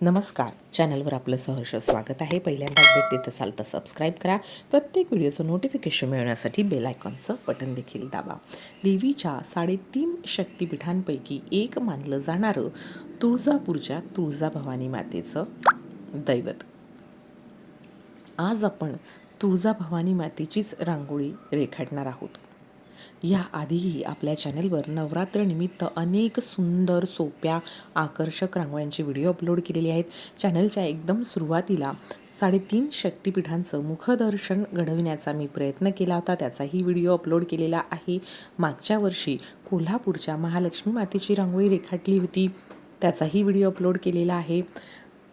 नमस्कार. चॅनलवर आपलं सहर्ष स्वागत आहे. पहिल्यांदाच भेट देत असाल तर सबस्क्राईब करा. प्रत्येक व्हिडिओचं नोटिफिकेशन मिळवण्यासाठी बेल आयकॉनचं बटन देखील दाबा. देवीच्या साडेतीन शक्तिपीठांपैकी एक मानलं जाणारं तुळजापूरच्या तुळजाभवानी मातेचं दैवत. आज आपण तुळजाभवानी मातेचीच रांगोळी रेखाटणार आहोत. या आधीही आपल्या चॅनलवर नवरात्रनिमित्त अनेक सुंदर सोप्या आकर्षक रांगोळ्यांचे व्हिडिओ अपलोड केलेले आहेत. चॅनलच्या एकदम सुरुवातीला साडेतीन शक्तिपीठांचं मुखदर्शन घडविण्याचा मी प्रयत्न केला होता. त्याचाही व्हिडिओ अपलोड केलेला आहे. मागच्या वर्षी कोल्हापूरच्या महालक्ष्मी मातेची रांगोळी रेखाटली होती. त्याचाही व्हिडिओ अपलोड केलेला आहे.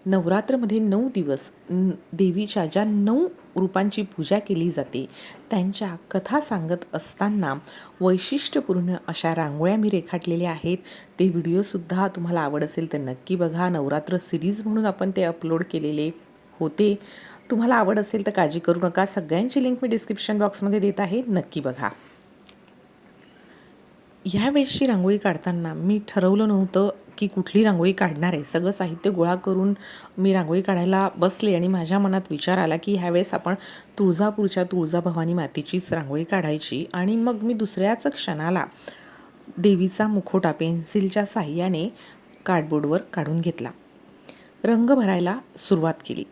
नवरात्रमध्ये नऊ दिवस न- देवीच्या ज्या नऊ रूपांची पूजा केली जाते त्यांच्या कथा सांगत असताना वैशिष्ट्यपूर्ण अशा रांगोळ्या मी रेखाटलेल्या आहेत. ते व्हिडिओसुद्धा तुम्हाला आवड असेल तर नक्की बघा. नवरात्र सिरीज म्हणून आपण ते अपलोड केलेले होते. तुम्हाला आवड असेल तर काळजी करू नका. सगळ्यांची लिंक मी डिस्क्रिप्शन बॉक्समध्ये देत आहे. नक्की बघा. ह्यावेळेसची रांगोळी काढताना मी ठरवलं नव्हतं की कुठली रांगोळी काढणार आहे. सगळं साहित्य गोळा करून मी रांगोळी काढायला बसले आणि माझ्या मनात विचार आला की ह्यावेळेस आपण तुळजापूरच्या तुळजाभवानी मातेचीच रांगोळी काढायची आणि मग मी दुसऱ्याच क्षणाला देवीचा मुखोटा पेन्सिलच्या साह्याने कार्डबोर्डवर काढून घेतला. रंग भरायला सुरुवात केली.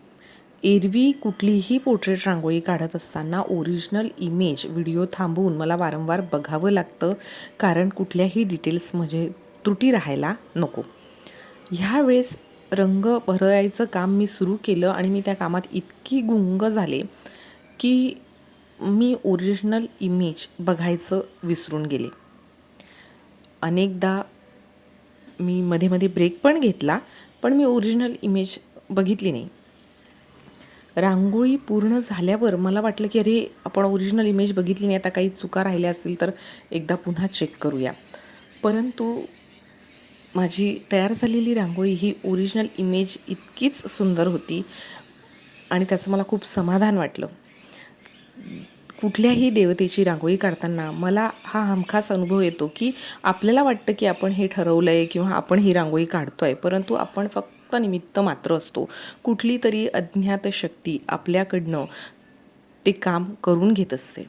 एरवी कुठलीही पोर्ट्रेट रांगोळी काढत असताना ओरिजिनल इमेज व्हिडिओ थांबवून मला वारंवार बघावं लागतं कारण कुठल्याही डिटेल्स म्हणजे त्रुटी राहायला नको. ह्यावेळेस रंग भरायचं काम मी सुरू केलं आणि मी त्या कामात इतकी गुंग झाले की मी ओरिजिनल इमेज बघायचं विसरून गेले. अनेकदा मी मध्ये मध्ये ब्रेक पण घेतला पण मी ओरिजिनल इमेज बघितली नाही. रांगोळी पूर्ण झाल्यावर मला वाटलं की अरे आपण ओरिजिनल इमेज बघितली नाही आता काही चुका राहिल्या असतील तर एकदा पुन्हा चेक करूया. परंतु माझी तयार झालेली रांगोळी ही ओरिजिनल इमेज इतकीच सुंदर होती आणि त्याचं मला खूप समाधान वाटलं. कुठल्याही देवतेची रांगोळी काढताना मला हा हमखास अनुभव येतो की आपल्याला वाटतं की आपण हे ठरवलं आहे किंवा आपण ही रांगोळी काढतो आहे परंतु आपण फक्त निमित्त मात्र असतो. कुठली तरी अज्ञात शक्ती आपल्याकडनं ते काम करून घेत असते.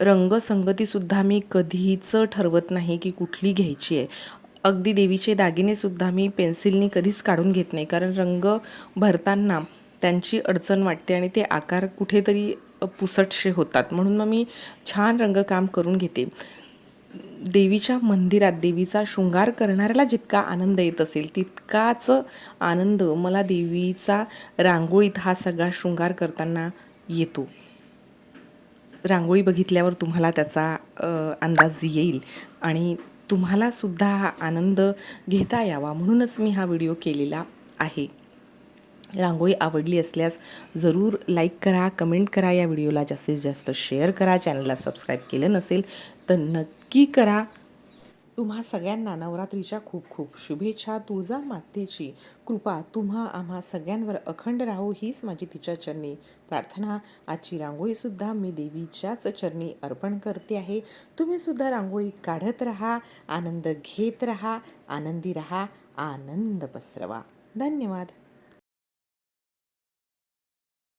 रंगसंगतीसुद्धा मी कधीच ठरवत नाही की कुठली घ्यायची आहे. अगदी देवीचे दागिनेसुद्धा मी पेन्सिलनी कधीच काढून घेत नाही. कारण रंग भरताना त्यांची अडचण वाटते आणि ते आकार कुठेतरी पुसटशे होतात. म्हणून मग मी छान रंगकाम करून घेते. देवीच्या मंदिरात देवीचा शृंगार करणाऱ्याला जितका आनंद येत असेल तितकाच आनंद मला देवीचा रांगोळीत हा सगळा शृंगार करताना येतो. रांगोळी बघितल्यावर तुम्हाला त्याचा अंदाज येईल आणि तुम्हालासुद्धा हा आनंद घेता यावा म्हणूनच मी हा व्हिडिओ केलेला आहे. रांगोळी आवडली असल्यास जरूर लाईक करा कमेंट करा. या व्हिडिओला जास्तीत जास्त शेअर करा. चॅनलला सबस्क्राईब केलं नसेल तर नक्की करा. तुम्हा सगळ्यांना नवरात्रीच्या खूप खूप शुभेच्छा. तुळजा मातेची कृपा तुम्हा आम्हा सगळ्यांवर अखंड राहो हीच माझी तिच्या चरणी प्रार्थना. आजची रांगोळीसुद्धा मी देवीच्याच चरणी अर्पण करते आहे. तुम्हीसुद्धा रांगोळी काढत राहा आनंद घेत राहा आनंदी राहा आनंद पसरवा. धन्यवाद.